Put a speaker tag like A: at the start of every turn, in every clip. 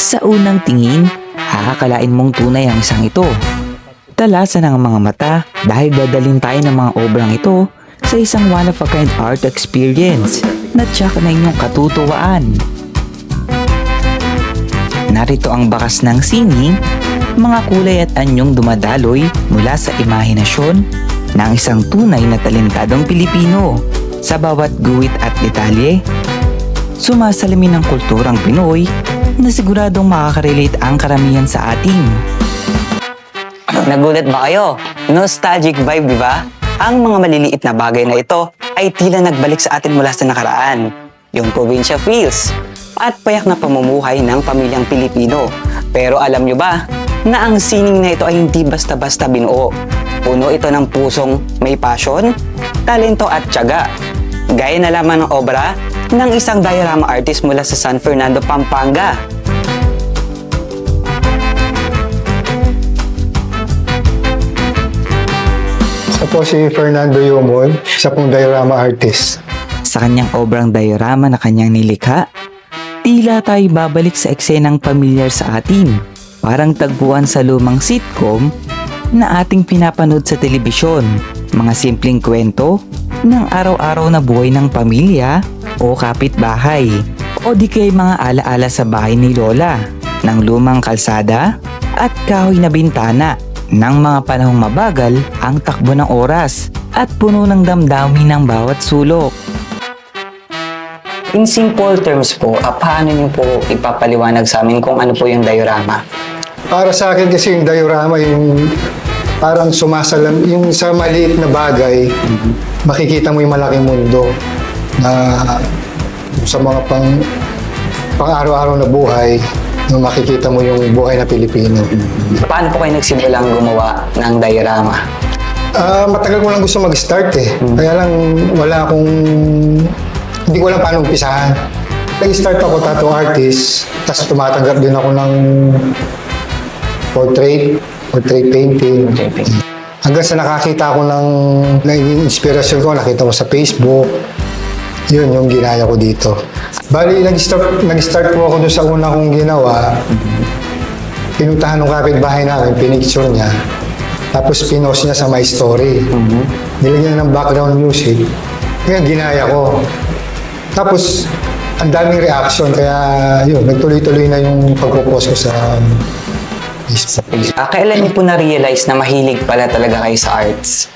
A: Sa unang tingin, akakalain mong tunay ang isang ito. Talasan ang mga mata dahil dadalhin tayo ng mga obrang ito sa isang one-of-a-kind art experience na tsak na inyong katutuwaan. Narito ang bakas ng sining, mga kulay at anyong dumadaloy mula sa imahinasyon ng isang tunay na talentadong Pilipino sa bawat guwit at detalye. Sumasalamin ng kulturang Pinoy na siguradong makaka-relate ang karamihan sa atin.
B: Nagulat ba kayo? Nostalgic vibe, di ba? Ang mga maliliit na bagay na ito ay tila nagbalik sa atin mula sa nakaraan. Yung probinsya feels at payak na pamumuhay ng pamilyang Pilipino. Pero alam nyo ba na ang sining na ito ay hindi basta-basta binuo. Puno ito ng pusong may passion, talento at tiyaga. Gaya na lamang ng obra ng isang diorama artist mula sa San Fernando, Pampanga.
C: Ako po si Fernando Yumon, isa pong diorama artist.
A: Sa kanyang obrang diorama na kanyang nilikha, tila tayo babalik sa eksenang pamilyar sa atin. Parang tagpuan sa lumang sitcom na ating pinapanood sa telebisyon. Mga simpleng kwento ng araw-araw na buhay ng pamilya o kapitbahay. O di kay mga alaala sa bahay ni Lola ng lumang kalsada at kahoy na bintana ng mga panahong mabagal ang takbo ng oras at puno ng damdamin ng bawat sulok.
B: In simple terms po, ah, paano niyo po ipapaliwanag sa amin kung ano po yung diorama?
C: Para sa akin kasi yung diorama, yung parang sumasalam, yung sa maliit na bagay, makikita mo yung malaking mundo na sa mga pang pang araw-araw na buhay, na makikita mo yung buhay na Pilipino.
B: Paano po kayo nagsimulang gumawa ng diorama?
C: Ah, matagal ko lang gusto mag-start eh. Kaya lang wala akong hindi ko alam paano umpisahan. Nag-start ako tattoo artist, tapos tumatanggap din ako ng portrait, portrait painting. Hanggang sa nakakita ko ng naging inspirasyon ko, nakita ko sa Facebook. Yun yung ginaya ko dito. Bali, nag-start, nag-start po ako doon sa una kong ginawa. Pinuntahan ng kapitbahay namin, pinicture niya. Tapos pinost niya sa my story. Nilagyan ng background music. Kaya ginaya ko. Tapos, ang daming reaction. Kaya yun, nagtuloy-tuloy na yung pagpo-post ko sa Facebook.
B: Ah, kailan niyo po na-realize na mahilig pala talaga kayo sa arts?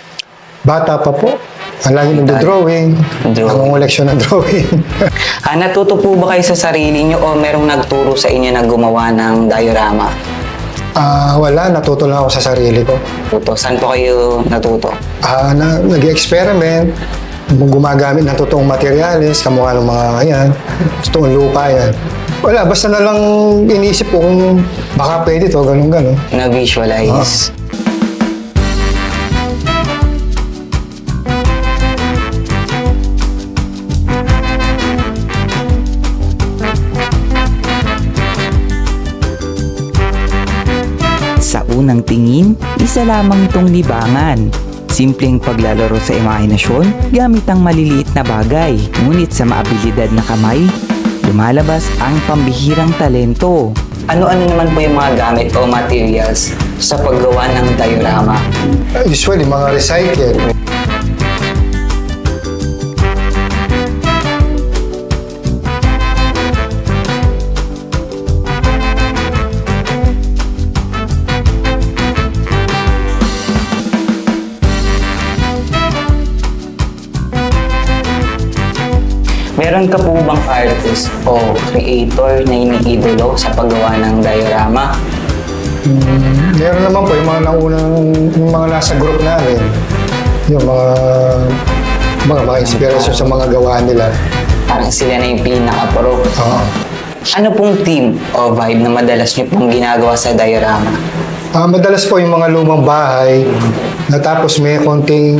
C: Bata pa po. Ang lagi nagdo-drawing.
B: Drawing.
C: Nangungoleksyon ng drawing.
B: Ah, natuto po ba kayo sa sarili niyo o merong nagturo sa inyo na gumawa ng diorama?
C: Ah, wala, natuto lang ako sa sarili ko.
B: Tuto, saan po kayo natuto?
C: Ah, na, nag-experiment, gumagamit ng totoong materyales, kamukha ng mga yan, totoong lupa yan. Wala, basta na lang inisip ko kung baka pwede to, ganun ganun.
B: Na-visualize?
A: Sa unang tingin, isa lamang itong libangan. Simpleng paglalaro sa imahinasyon gamit ang maliliit na bagay. Ngunit sa maabilidad na kamay, lumalabas ang pambihirang talento.
B: Ano-ano naman po yung mga gamit o materials sa paggawa ng diorama?
C: Usually, mga recycled.
B: Meron ka po bang artist o creator na iniidolo sa paggawa ng diorama?
C: Mm, meron naman po yung mga naunang, yung mga nasa group namin. Yung mga mga, mga inspirasyon sa mga gawa nila.
B: Parang sila na yung pinaka-pro.
C: Oo.
B: Ano pong theme o vibe na madalas niyo pong ginagawa sa diorama?
C: Ah, madalas po yung mga lumang bahay, natapos may konting,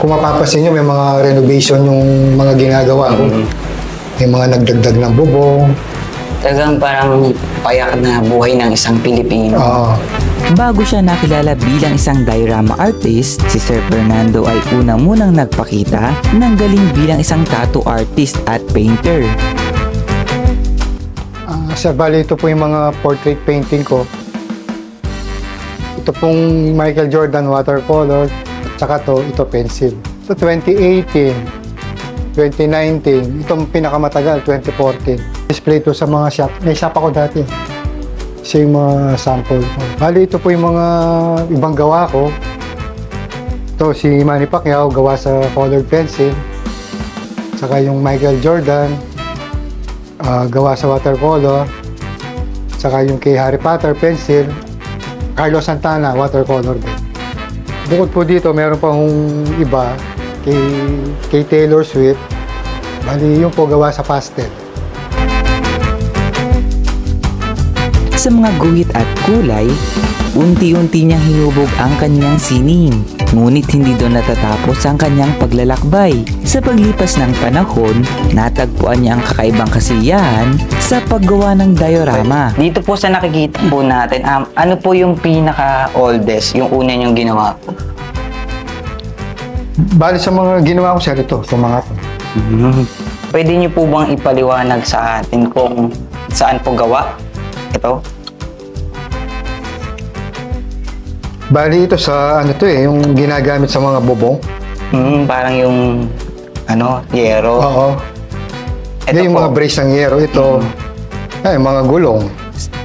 C: kung mapapansin nyo, may mga renovation yung mga ginagawa ko. May mga nagdagdag ng bubong.
B: Talagang parang payak na buhay ng isang Pilipino.
C: Oo.
A: Bago siya nakilala bilang isang diorama artist, si Sir Fernando ay una munang nagpakita ng galing bilang isang tattoo artist at painter.
C: Ah, Sa bali, ito po yung mga portrait painting ko. Ito pong Michael Jordan watercolor. At saka to, ito pencil. Ito 2018, 2019. Itong pinakamatagal, 2014. Display to sa mga shop. May shop ako dati. Siya yung mga sample ko. Bali, ito po yung mga ibang gawa ko. Ito si Manny Pacquiao, gawa sa colored pencil. Saka yung Michael Jordan, ah, gawa sa watercolor. Saka yung kay Harry Potter, pencil. Carlos Santana, watercolor din. Bukod po dito, meron pa hong iba kay, kay Taylor Swift. Bali, yung po gawa sa pastel.
A: Sa mga guhit at kulay, unti-unti niyang hinubog ang kanyang sining. Ngunit hindi doon natatapos ang kanyang paglalakbay. Sa paglipas ng panahon, natagpuan niya ang kakaibang kasiyahan sa paggawa ng diorama.
B: Dito po sa nakikita po natin, um, ano po yung pinaka-oldest, yung una niyong ginawa po?
C: Bali sa mga ginawa ko sir, ito, sa mga to.
B: Pwede niyo po bang ipaliwanag sa atin kung saan po gawa? Ito?
C: Bali ito sa ano to eh, yung ginagamit sa mga bubong.
B: Hmm, parang yung ano, yero.
C: Oo.
B: Ito
C: yung
B: po,
C: mga brace ng yero. Ito, ay, mga gulong.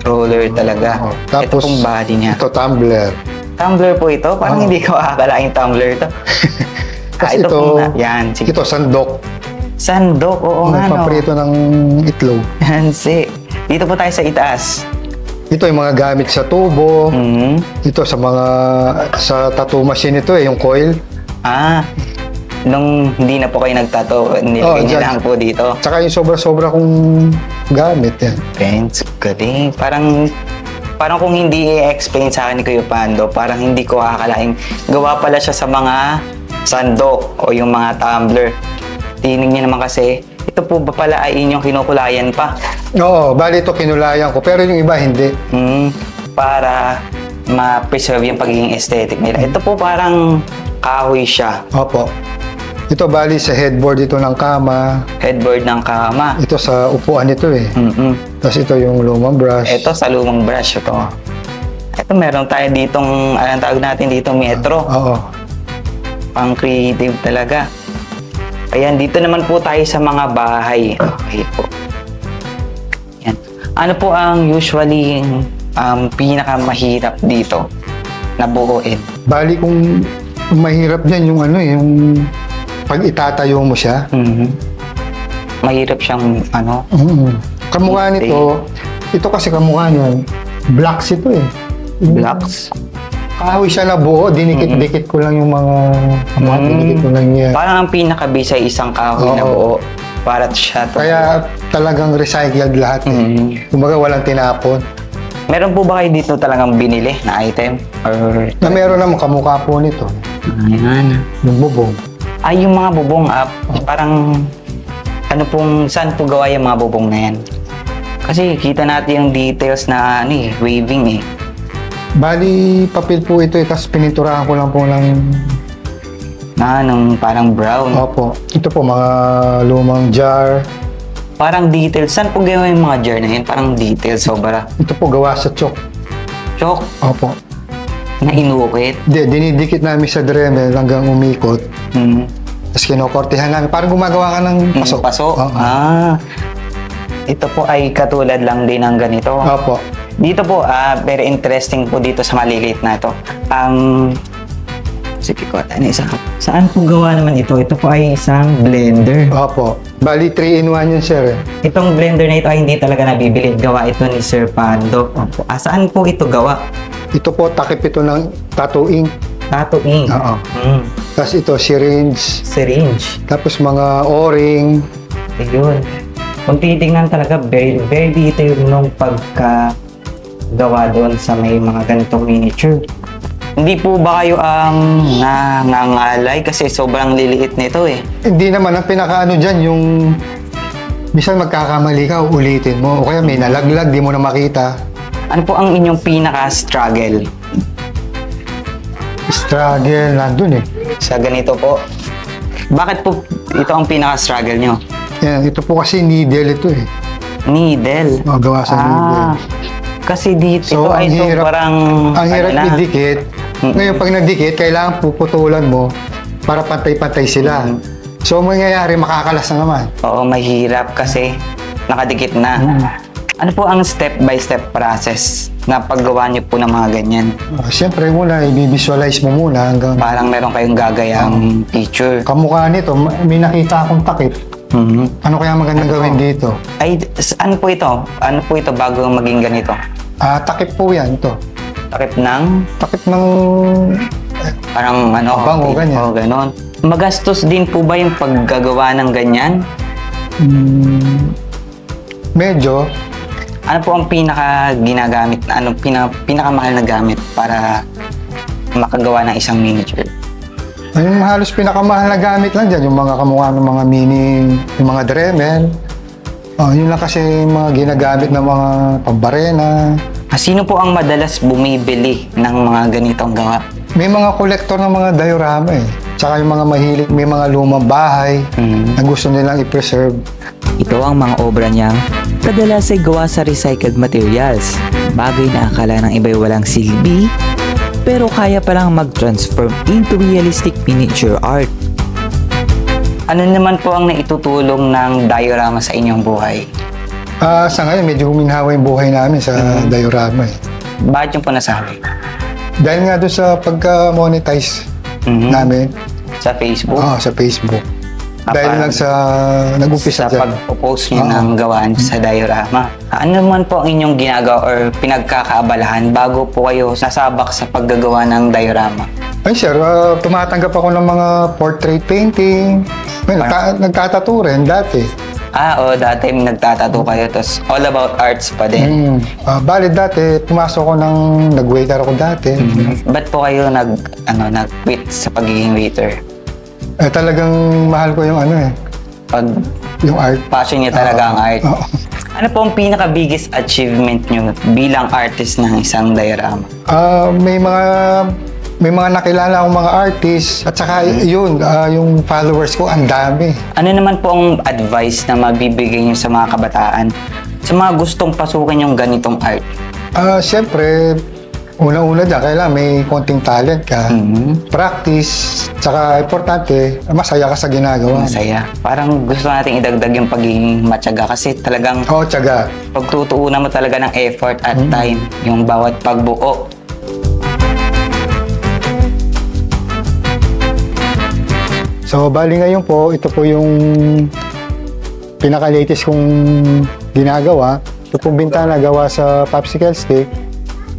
B: roller talaga.
C: Oo.
B: ito pong body niya.
C: Ito tumbler.
B: Tumbler po ito? Parang
C: Oo.
B: hindi ko akalaing tumbler ito. ah,
C: Tapos
B: ito,
C: ito,
B: po na. Yan, sige.
C: ito sandok.
B: Sandok, oo nga no.
C: Paprito ng itlog.
B: Hansi. Dito po tayo sa itaas.
C: Ito yung mga gamit sa tubo.
B: Hmm.
C: Ito sa mga sa tattoo machine ito eh, yung coil.
B: Ah, nung hindi na po kayo nagtato, nilagay
C: Oo,
B: niyo
C: dyan.
B: lang po dito.
C: Tsaka yung sobra-sobra kong gamit yan.
B: Friends, galing. Parang, parang kung hindi i-explain sa akin ni Kuya Pando, parang hindi ko akalaing gawa pala siya sa mga sandok o yung mga tumbler. Tinig niyo naman kasi, ito po ba pala ay inyong kinukulayan pa?
C: Oo, bali ito kinulayan ko. Pero yung iba hindi.
B: Hmm, para ma-preserve yung pagiging aesthetic nila. Ito po parang kahoy siya.
C: Opo. Ito bali sa headboard ito ng kama.
B: Headboard ng kama.
C: Ito sa upuan ito eh.
B: Mm-mm.
C: Tapos ito yung lumang brush.
B: Ito sa lumang brush ito. Ito meron tayo ditong, anong tawag natin dito, metro.
C: Oo.
B: Pang creative talaga. Ayan, dito naman po tayo sa mga bahay. Okay po. Yan. Ano po ang usually um, pinakamahirap dito na buuin?
C: Bali kung mahirap dyan yung ano eh, yung pag itatayo mo siya.
B: Mhm. Mahirap siyang ano,
C: Mm. Kamukha nito, ito kasi kamukha niyan, blocks ito eh.
B: blocks.
C: Kahoy siya na buo, dinikit-dikit ko lang yung mga kamukha,
B: Mm.
C: dinikit ko lang yan.
B: Parang ang pinakabisa isang kahoy na
C: Oo.
B: buo. Para siya to.
C: Kaya talagang recycled lahat eh.
B: Mhm.
C: Kumbaga walang tinapon.
B: Meron po ba kayo dito talagang binili na item? Or...
C: Na meron naman kamukha po nito,
B: Ayan.
C: yung bubong.
B: Ay, yung mga bubong up, parang ano pong, saan po gawa yung mga bubong na yan? Kasi kita natin yung details na ano eh, waving eh.
C: Bali, papel po ito eh, tapos pininturahan ko lang po ng
B: Na nung parang brown.
C: Opo. Ito po, mga lumang jar.
B: Parang details. Saan po gawa yung mga jar na yun? Parang details, sobra.
C: Ito po, gawa sa chok.
B: Chok,
C: Opo.
B: na inukit.
C: Hindi, dinidikit namin sa Dremel hanggang umikot.
B: Hmm.
C: Tapos kinokortehan namin. Parang gumagawa ka ng paso.
B: Paso.
C: Oo.
B: Ah. Ito po ay katulad lang din ng ganito.
C: Opo.
B: Dito po, ah, very interesting po dito sa maliliit na ito. Ang sige ko, ano isa. Saan po gawa naman ito? Ito po ay isang blender.
C: Opo. Bali, 3-in-1 yun, sir. eh.
B: Itong blender na ito ay hindi talaga nabibili. Gawa ito ni Sir Pando. Opo. Ah, saan po ito gawa?
C: Ito po, takip ito ng tattoo ink.
B: Tattoo ink.
C: Oo.
B: Mm.
C: Tapos ito, syringe.
B: Syringe.
C: Tapos mga o-ring.
B: Ayun. Kung titignan talaga, very, very detailed nung pagka gawa doon sa may mga ganitong miniature. Hindi po ba kayo ang nangangalay kasi sobrang liliit nito eh.
C: Hindi naman, ang pinakaano dyan, yung... Minsan magkakamali ka, ulitin mo. O kaya may nalaglag, di mo na makita.
B: Ano po ang inyong pinaka-struggle
C: Struggle, nandun eh.
B: sa ganito po? Bakit po ito ang pinaka-struggle nyo?
C: Yan, ito po kasi needle ito eh.
B: Needle.
C: O, gawa sa needle.
B: Ah, kasi dito
C: So,
B: ito ay
C: ang hirap-
B: sobrang
C: Ang hirap
B: ano na,
C: idikit.
B: Mm.
C: Ngayon, pag nagdikit, kailangan puputulan mo para pantay-pantay sila. So, mangyayari, makakalas na naman.
B: Oo, mahirap kasi nakadikit na. Ano po ang step-by-step process na paggawa niyo po ng mga ganyan?
C: Uh, Siyempre, muna, i-visualize mo muna hanggang
B: Parang meron kayong gagayang picture.
C: kamukha nito. ma- May nakita akong takip.
B: Mhm.
C: Ano kaya magandang gawin dito?
B: Ay, ano po ito? Ano po ito bago maging ganito?
C: Ah, takip po yan, ito.
B: Takip ng
C: Takip ng...
B: parang ano?
C: Abang o
B: okay,
C: ganyan.
B: o ganon. Magastos din po ba yung paggagawa ng ganyan?
C: Mm, medyo.
B: Ano po ang pinaka ginagamit, ano pinaka, pinakamahal na gamit para makagawa ng isang miniature?
C: Yung halos pinakamahal na gamit lang dyan, yung mga kamukha ng mga mini, yung mga Dremel. Oh, yun lang kasi yung mga ginagamit ng mga pambarena.
B: Ah, Sino po ang madalas bumibili ng mga ganitong gawa?
C: May mga kolektor ng mga diorama eh. Tsaka yung mga mahilig, may mga lumang bahay
B: Mhm.
C: na gusto nilang i-preserve.
A: Ito ang mga obra niyang kadalas ay gawa sa recycled materials. Bagay na akala ng iba'y walang silbi, pero kaya palang mag-transform into realistic miniature art.
B: Ano naman po ang naitutulong ng diorama sa inyong buhay?
C: Ah, sa ngayon, medyo huminhawa yung buhay namin sa diorama eh.
B: Bakit yung po nasabi?
C: Dahil nga doon sa pagka-monetize
B: Mhm.
C: namin
B: Sa Facebook?
C: ah, sa Facebook.
B: Ah,
C: Dahil lang sa nag-umpisa
B: sa
C: dyan.
B: nyo
C: Oo.
B: ng gawaan sa diorama. Ano naman po ang inyong ginagawa or pinagkakaabalahan bago po kayo nasabak sa paggagawa ng diorama?
C: Ay sir, ah, tumatanggap ako ng mga portrait painting. Well, nagta- nagtatato rin dati.
B: Ah, o dati nagtatato kayo, tapos all about arts pa din.
C: Mm. Ah, bali dati, pumasok ako ng, nag-waiter ako dati.
B: Ba't po kayo nag, ano, nag-quit sa pagiging waiter?
C: Eh, talagang mahal ko yung ano eh,
B: Pag
C: yung art.
B: passion niya talaga ang art.
C: Oo.
B: Ano po ang pinaka-biggest achievement nyo bilang artist ng isang diorama?
C: Ah, may mga may mga nakilala akong mga artist at saka yun, ah, yung followers ko ang dami.
B: Ano naman po ang advice na mabibigay nyo sa mga kabataan sa mga gustong pasukin yung ganitong art?
C: Ah, siyempre, una-una dyan, kailangan may konting talent ka.
B: Mhm.
C: Practice, tsaka importante, masaya ka sa ginagawa.
B: Masaya. Parang gusto nating idagdag yung pagiging matyaga kasi talagang
C: Oo, tsaga.
B: pagtutuunan mo talaga ng effort at
C: Mm.
B: time yung bawat pagbuo.
C: So, bali ngayon po, ito po yung pinaka-latest kong ginagawa. Ito pong bintana gawa sa popsicle stick.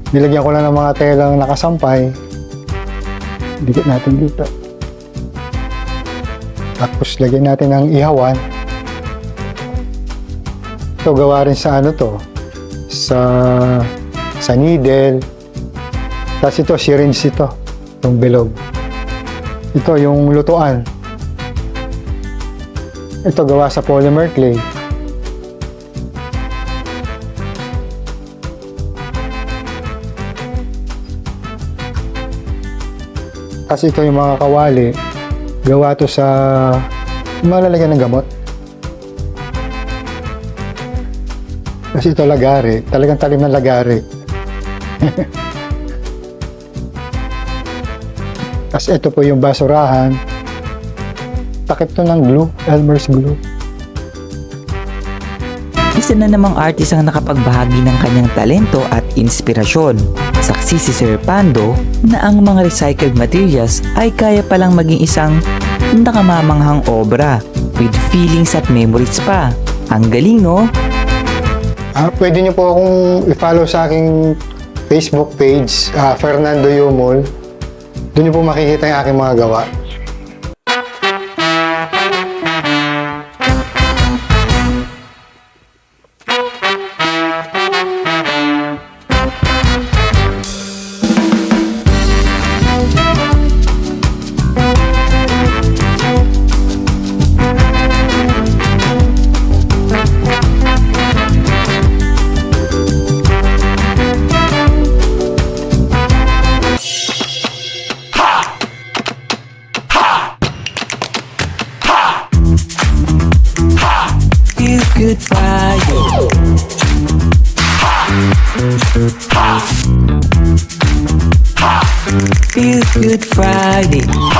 C: Nilagyan ko lang ng mga telang nakasampay. Dikit natin dito. Tapos lagyan natin ng ihawan. Ito gawa rin sa ano to? Sa sa needle. Tapos ito, syringe ito. Itong bilog. Ito yung lutuan. Ito gawa sa polymer clay. Kasi ito yung mga kawali. Gawa to sa malalagyan ng gamot. Kasi ito lagari. Talagang talim ng lagari. Tapos ito po yung basurahan. Takip to ng glue, Elmer's glue.
A: Isa na namang artist ang nakapagbahagi ng kanyang talento at inspirasyon. Saksi si Sir Pando na ang mga recycled materials ay kaya palang maging isang nakamamanghang obra with feelings at memories pa. Ang galing no?
C: Ah, pwede niyo po akong i-follow sa aking Facebook page, ah, Fernando Yumol. Doon niyo po makikita yung aking mga gawa.
A: goodbye. Good Friday.